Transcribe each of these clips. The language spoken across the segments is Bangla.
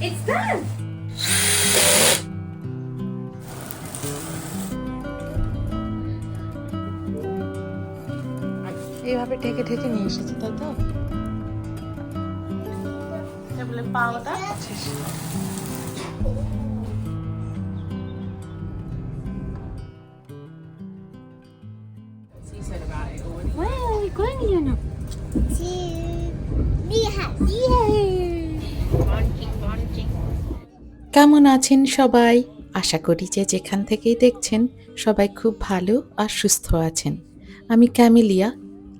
It's done. এইভাবে ঢেকে ঢেকে নিয়ে এসেছে তাই তো বলে পাওয়াটা কেমন আছেন সবাই? আশা করি যে যেখান থেকেই দেখছেন সবাই খুব ভালো আর সুস্থ আছেন। আমি ক্যামিলিয়া,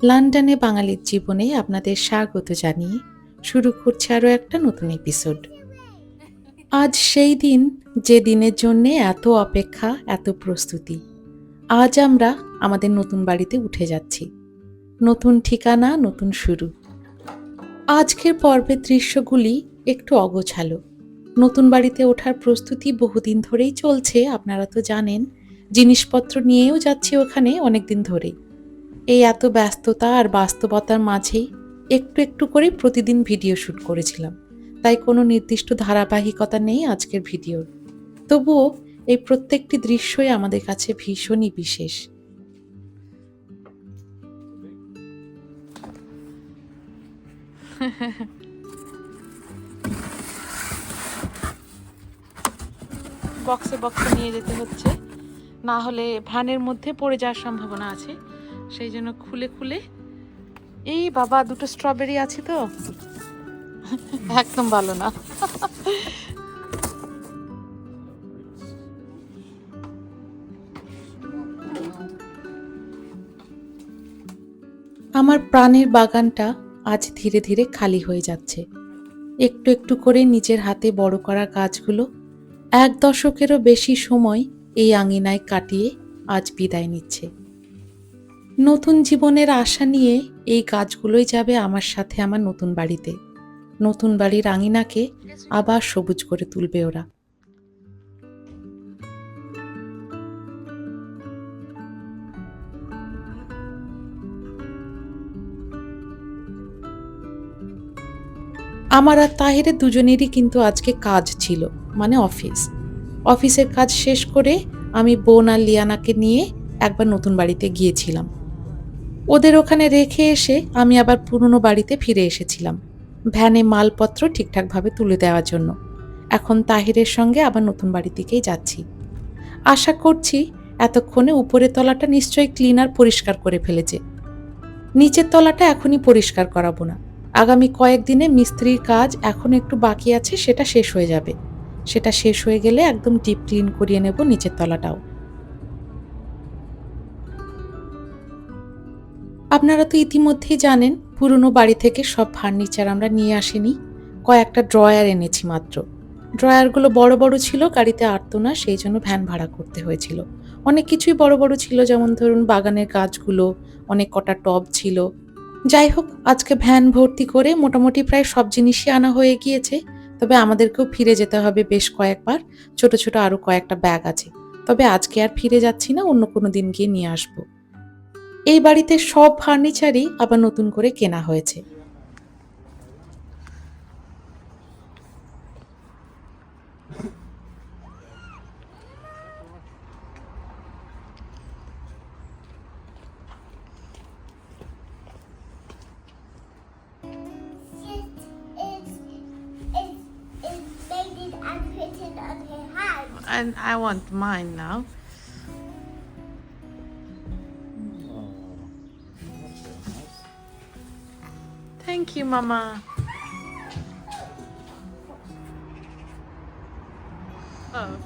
লন্ডনে বাঙালির জীবনে আপনাদের স্বাগত জানিয়ে শুরু করছে আরও একটা নতুন এপিসোড আজ সেই দিন যে দিনের জন্যে এত অপেক্ষা, এত প্রস্তুতি। আজ আমরা আমাদের নতুন বাড়িতে উঠে যাচ্ছি। নতুন ঠিকানা, নতুন শুরু। আজকের পর্বের দৃশ্যগুলি একটু অগোছালো। নতুন বাড়িতে ওঠার প্রস্তুতি বহুদিন ধরেই চলছে, আপনারা তো জানেন। জিনিসপত্র নিয়েও যাচ্ছি ওখানে অনেক দিন ধরেই। এই এত ব্যস্ততা আর বাস্তবতার মাঝেই একটু একটু করে প্রতিদিন ভিডিও শ্যুট করেছিলাম। তাই কোনো নির্দিষ্ট ধারাবাহিকতা নেই আজকের ভিডিওর। তবুও এই প্রত্যেকটি দৃশ্যই আমাদের কাছে ভীষণই বিশেষ। বক্সে বক্সে নিয়ে যেতে হচ্ছে। না হলে ভ্যানের মধ্যে পড়ে যাওয়ার সম্ভাবনা আছে। সেই জন্য খুলে খুলে এই বাবা, দুটো স্ট্রবেরি আছে তো? একদম ভালো না। আমার প্রাণের বাগানটা আজ ধীরে ধীরে খালি হয়ে যাচ্ছে। একটু একটু করে নিজের হাতে বড় করা গাছগুলো এক দশকেরও বেশি সময় এই আঙিনায় কাটিয়ে আজ বিদায় নিচ্ছে। নতুন জীবনের আশা নিয়ে এই গাছগুলোই যাবে আমার সাথে আমার নতুন বাড়িতে। নতুন বাড়ির আঙিনাকে আবার সবুজ করে তুলবে ওরা। আমার আর তাহিরের দুজনেরই কিন্তু আজকে কাজ ছিল মানে অফিস। অফিসের কাজ শেষ করে আমি বোন আর লিয়ানাকে নিয়ে একবার নতুন বাড়িতে গিয়েছিলাম। ওদের ওখানে রেখে এসে আমি আবার পুরনো বাড়িতে ফিরে এসেছিলাম, ভ্যানে মালপত্র ঠিকঠাকভাবে তুলে দেওয়ার জন্য। এখন তাহিরের সঙ্গে আবার নতুন বাড়ি থেকেই যাচ্ছি। আশা করছি এতক্ষণে উপরের তলাটা নিশ্চয়ই ক্লিনার পরিষ্কার করে ফেলেছে। নিচের তলাটা এখনই পরিষ্কার করাবো না। আগামী কয়েকদিনে মিস্ত্রির কাজ এখন একটু বাকি আছে, সেটা শেষ হয়ে যাবে। সেটা শেষ হয়ে গেলে একদম ডিপ ক্লিন করিয়ে নেব নিচের তলাটাও। আপনারা তো ইতিমধ্যেই জানেন, পুরনো বাড়ি থেকে সব ফার্নিচার আমরা নিয়ে আসিনি। কয়েকটা ড্রয়ার এনেছি মাত্র। ড্রয়ারগুলো বড় বড় ছিল, গাড়িতে আটতো না, সেই জন্য ভ্যান ভাড়া করতে হয়েছিল। অনেক কিছুই বড় বড় ছিল, যেমন ধরুন বাগানের গাছগুলো, অনেক কটা টব ছিল যাই হোক আজকে ভ্যান ভর্তি করে মোটামুটি প্রায় সব জিনিসই আনা হয়ে গিয়েছে, তবে আমাদেরকেও ফিরে যেতে হবে বেশ কয়েকবার, ছোট ছোট আরও কয়েকটা ব্যাগ আছে। তবে আজকে আর ফিরে যাচ্ছি না, অন্য কোনো দিন গিয়ে নিয়ে আসব। এই বাড়িতে সব ফার্নিচারই আবার নতুন করে কেনা হয়েছে। And I want mine now. Thank you, Mama. Oh.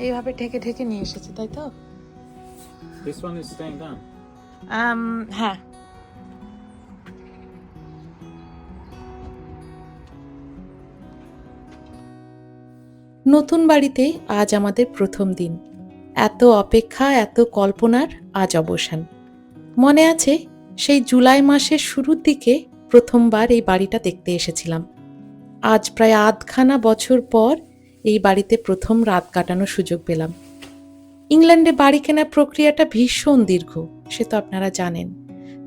এইভাবে ঠেকে ঠেকে নিয়ে এসেছে তাই তো? This one is staying down. Um, হ্যাঁ। নতুন বাড়িতে আজ আমাদের প্রথম দিন। এত অপেক্ষা এত কল্পনার আজ অবসান। মনে আছে সেই জুলাই মাসের শুরুর দিকে প্রথমবার এই বাড়িটা দেখতে এসেছিলাম। আজ প্রায় আধখানা বছর পর এই বাড়িতে প্রথম রাত কাটানোর সুযোগ পেলাম। ইংল্যান্ডে বাড়ি কেনার প্রক্রিয়াটা ভীষণ দীর্ঘ, সে তো আপনারা জানেন।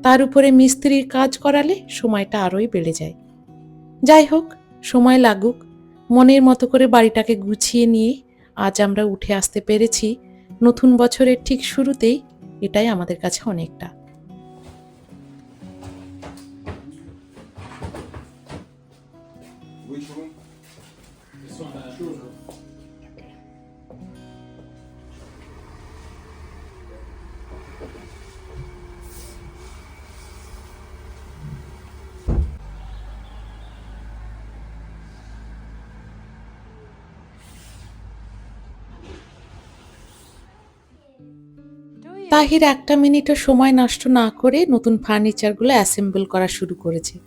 তার উপরে মিস্ত্রির কাজ করালে সময়টা আরোই বেড়ে যায়। যাই হোক, সময় লাগুক, মনের মতো করে বাড়িটাকে গুছিয়ে নিয়ে আজ আমরা উঠে আসতে পেরেছি। নতুন বছরের ঠিক শুরুতেই এটাই আমাদের কাছে অনেকটা। Which room? তাহির একটা মিনিটও সময় নষ্ট না করে নতুন ফার্নিচারগুলো অ্যাসেম্বল করা শুরু করেছে।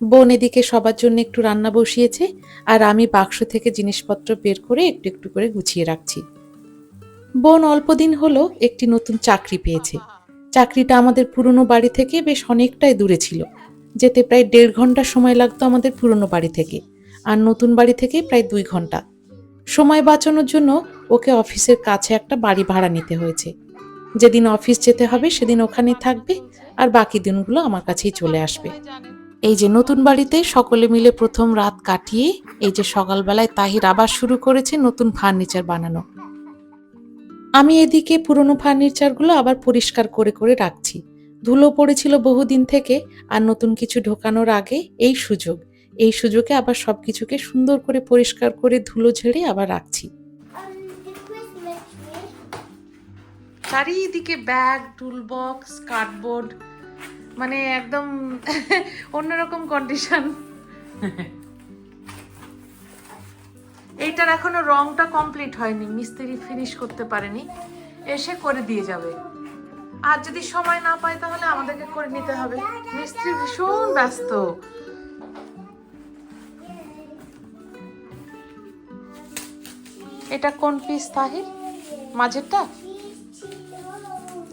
বোন এদিকে সবার জন্য একটু রান্না বসিয়েছে আর আমি বাক্স থেকে জিনিসপত্র বের করে একটু একটু করে গুছিয়ে রাখছি। বোন অল্প দিন হলো একটি নতুন চাকরি পেয়েছে। চাকরিটা আমাদের পুরনো বাড়ি থেকে বেশ অনেকটাই দূরে ছিল। যেতে প্রায় দেড় ঘণ্টা সময় লাগতো আমাদের পুরনো বাড়ি থেকে আর নতুন বাড়ি থেকে প্রায় দুই ঘণ্টা। সময় বাঁচানোর জন্য ওকে অফিসের কাছে একটা বাড়ি ভাড়া নিতে হয়েছে। যেদিন অফিস যেতে হবে সেদিন ওখানে থাকবে আর বাকি দিনগুলো আমার কাছেই চলে আসবে। এই যে নতুন বাড়িতে সকলে মিলে প্রথম রাত কাটিয়ে এই যে সকালবেলায় তাহির আবার শুরু করেছে নতুন ফার্নিচার বানানো। আমি এদিকে পুরনো ফার্নিচারগুলো আবার পরিষ্কার করে করে রাখছি। ধুলো পড়েছিল বহুদিন থেকে আর নতুন কিছু ঢোকানোর আগে এই সুযোগ। এই সুযোগে আবার সবকিছুকে সুন্দর করে পরিষ্কার করে ধুলো ঝেড়ে আবার রাখছি। চারিদিকে ব্যাগ টুল বক্স কার্ডবোর্ড মানে একদম অন্যরকম কন্ডিশন এইটার এখনও রংটা কমপ্লিট হয়নি মিস্ত্রি ফিনিশ করতে পারেনি এসে করে দিয়ে যাবে। আর যদি সময় না পায় তাহলে আমাদেরকে করে নিতে হবে। মিস্ত্রি ভীষণ ব্যস্ত। এটা কোন পিস তাহির? মাঝেরটা?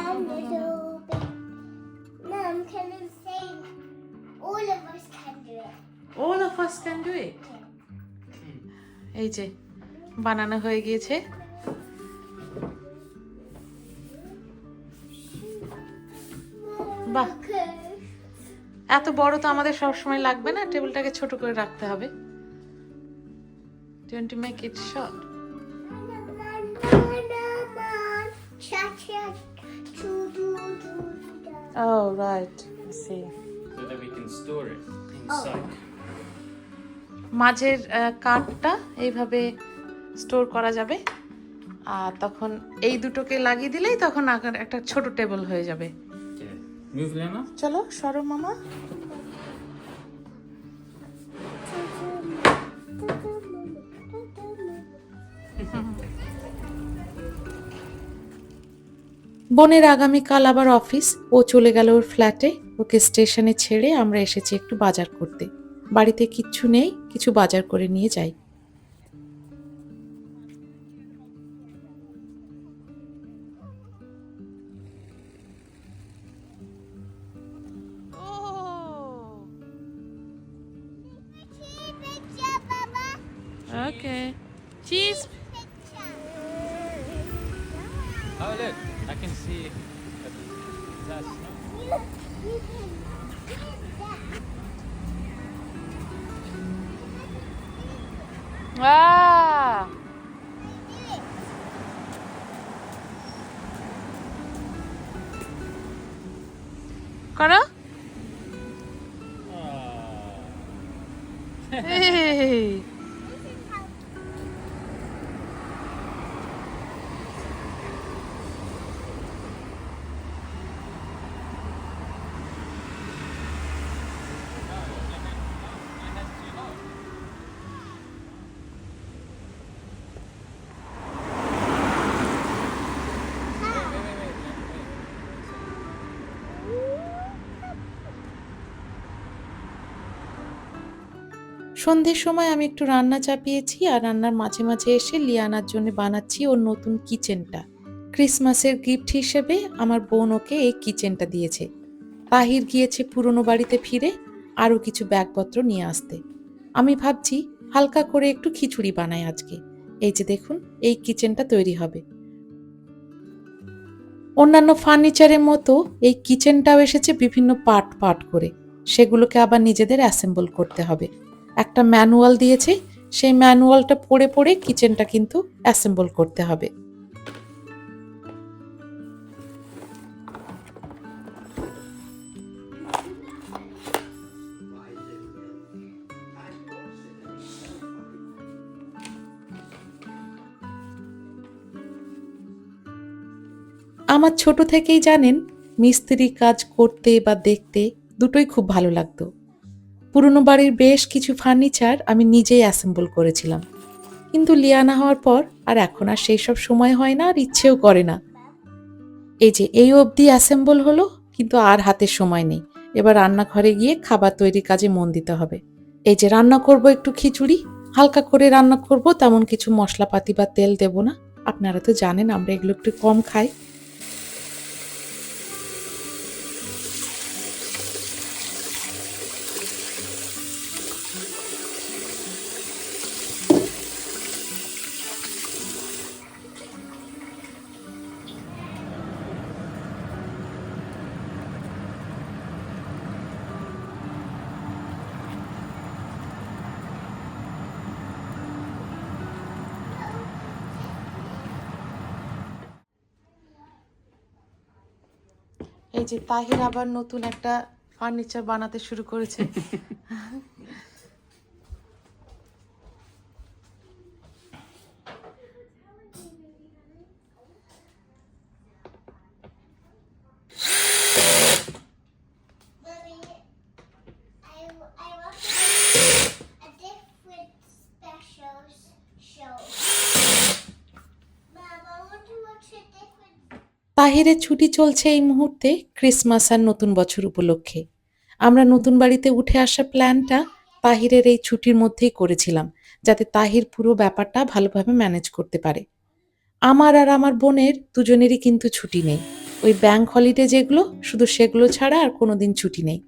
and little baby. Mum, can এই যে বানানো হয়ে গিয়েছে। বাহ। এত বড় তো আমাদের সবসময় লাগবে না টেবিলটাকে ছোট করে রাখতে হবে। Twenty make it short Oh, right. I see. So that we can store it inside. মাঝের কাঠটা এইভাবে স্টোর করা যাবে আর তখন এই দুটোকে লাগিয়ে দিলেই তখন একটা ছোট টেবিল হয়ে যাবে চলো সরো মামা বোনের আগামীকাল আবার অফিস। ও চলে গেল ওর ফ্ল্যাটে। ওকে স্টেশনে ছেড়ে আমরা এসেছি একটু বাজার করতে। বাড়িতে কিচ্ছু নেই কিছু বাজার করে নিয়ে যাই। ওকে চিজ করো। সন্ধ্যের সময় আমি একটু রান্না চাপিয়েছি আর রান্নার মাঝে মাঝে এসে লিয়ানার জন্য বানাচ্ছি ওর নতুন কিচেনটা। ক্রিসমাসের গিফট হিসেবে আমার বোন ওকে এই কিচেনটা দিয়েছে। তাহির গিয়েছে পুরনো বাড়িতে ফিরে আরও কিছু ব্যাগপত্র নিয়ে আসতে। আমি ভাবছি হালকা করে একটু খিচুড়ি বানাই আজকে। এই যে দেখুন, এই কিচেনটা তৈরি হবে। অন্যান্য ফার্নিচারের মতো এই কিচেনটাও এসেছে বিভিন্ন পার্ট পার্ট করে। সেগুলোকে আবার নিজেদের অ্যাসেম্বল করতে হবে। একটা ম্যানুয়াল দিয়েছে, সেই ম্যানুয়ালটা পড়ে পড়ে কিচেনটা কিন্তু অ্যাসেম্বল করতে হবে। আমার ছোট থেকেই জানেন, মিস্ত্রি কাজ করতে বা দেখতে দুটোই খুব ভালো লাগতো। পুরনো বাড়ির বেশ কিছু ফার্নিচার আমি নিজেই অ্যাসেম্বল করেছিলাম। কিন্তু লিয়ানা হওয়ার পর আর এখন আর সেই সব সময় হয় না আর ইচ্ছেও করে না। এই যে এই অবধি অ্যাসেম্বল হলো, কিন্তু আর হাতে সময় নেই। এবার রান্নাঘরে গিয়ে খাবার তৈরির কাজে মন দিতে হবে। এই যে রান্না করব একটু খিচুড়ি, হালকা করে রান্না করব, তেমন কিছু মশলাপাতি বা তেল দেব না। আপনারা তো জানেন আমরা এগুলো একটু কম খাই। যে তাহির আবার নতুন একটা ফার্নিচার বানাতে শুরু করেছে Mommy, I, I watched a different special show. Mom, I want to watch a different তাহিরের ছুটি চলছে এই মুহূর্তে ক্রিসমাস আর নতুন বছর উপলক্ষে। আমরা নতুন বাড়িতে উঠে আসা প্ল্যানটা তাহিরের এই ছুটির মধ্যেই করেছিলাম, যাতে তাহির পুরো ব্যাপারটা ভালোভাবে ম্যানেজ করতে পারে। আমার আর আমার বোনের দুজনেরই কিন্তু ছুটি নেই। ওই ব্যাংক হলিডে যেগুলো, শুধু সেগুলো ছাড়া আর কোনোদিন ছুটি নেই।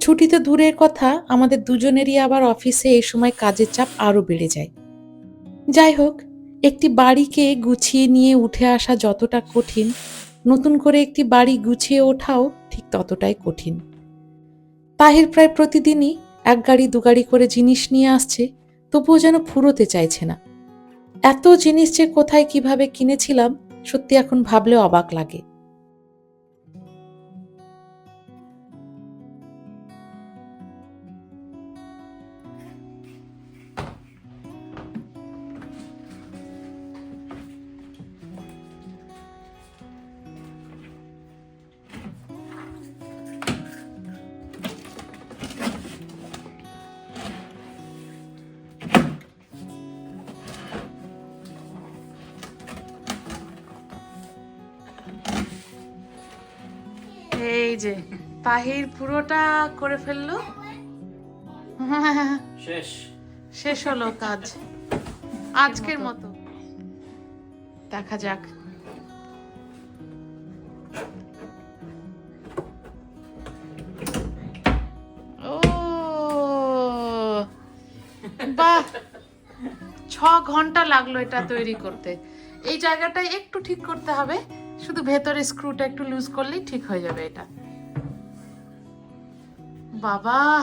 ছুটি তো দূরের কথা, আমাদের দুজনেরই আবার অফিসে এই সময় কাজের চাপ আরও বেড়ে যায়। যাই হোক একটি বাড়িকে গুছিয়ে নিয়ে উঠে আসা যতটা কঠিন, নতুন করে একটি বাড়ি গুছিয়ে ওঠাও ঠিক ততটাই কঠিন। তাহির প্রায় প্রতিদিনই এক গাড়ি দু গাড়ি করে জিনিস নিয়ে আসছে, তবুও যেন ফুরোতে চাইছে না। এত জিনিস যে কোথায় কীভাবে কিনেছিলাম, সত্যি এখন ভাবলে অবাক লাগে। এই যে তাহির পুরোটা করে ফেলল। শেষ। শেষ হলো কাজ। আজকের মতো। দেখা যাক। ও বাহ! ছ ঘণ্টা লাগল এটা তৈরি করতে। এই জায়গাটা একটু ঠিক করতে হবে। শুধু ভেতরে স্ক্রুটা একটু লুজ করলেই ঠিক হয়ে যাবে এটা। বাবা!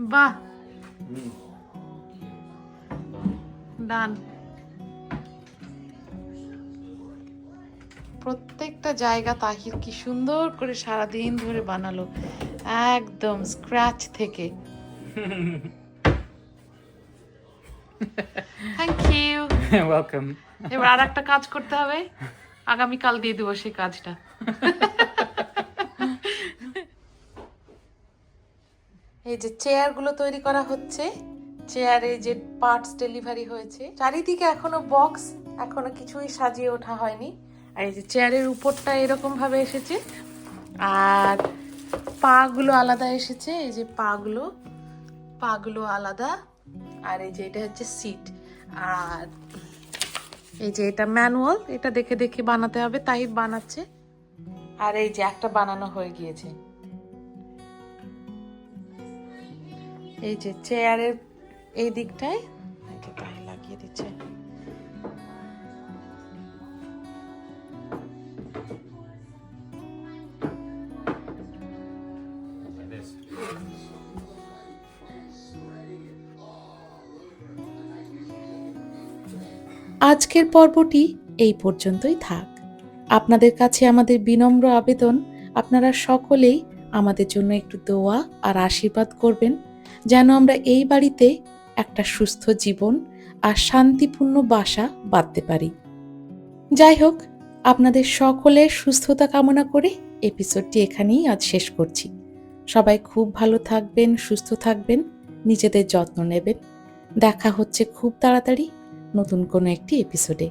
বাহ! ডান প্রত্যেকটা জায়গা তাহির কি সুন্দর করে সারাদিন ধরে বানালো। একদম স্ক্র্যাচ থেকে। থ্যাংক ইউ ওয়েলকাম এবার আর একটা কাজ করতে হবে। আগামীকাল দিয়ে দেবো সেই কাজটা। এই যে চেয়ারগুলো তৈরি করা হচ্ছে চেয়ারে যে পার্টস ডেলিভারি হয়েছে চারিদিকে এখনও বক্স এখনও কিছুই সাজিয়ে ওঠা হয়নি। আর এই যে চেয়ারের উপরটা এরকম ভাবে এসেছে। আর পাগুলো আলাদা এসেছে এই যে পাগুলো পাগুলো আলাদা। আর এই যে এটা হচ্ছে সিট আর এই যে এটা ম্যানুয়াল এটা দেখে দেখে বানাতে হবে, তাই বানাচ্ছে। আর এই যে একটা বানানো হয়ে গিয়েছে। এই যে চেয়ারের এই দিকটায় আজকের পর্বটি এই পর্যন্তই থাক। আপনাদের কাছে আমাদের বিনম্র আবেদন, আপনারা সকলেই আমাদের জন্য একটু দোয়া আর আশীর্বাদ করবেন, যেন আমরা এই বাড়িতে একটা সুস্থ জীবন আর শান্তিপূর্ণ বাসা বাঁধতে পারি। যাই হোক, আপনাদের সকলের সুস্থতা কামনা করে এপিসোডটি এখানেই আজ শেষ করছি। সবাই খুব ভালো থাকবেন, সুস্থ থাকবেন, নিজেদের যত্ন নেবেন। দেখা হচ্ছে খুব তাড়াতাড়ি নতুন কোনো একটি এপিসোডে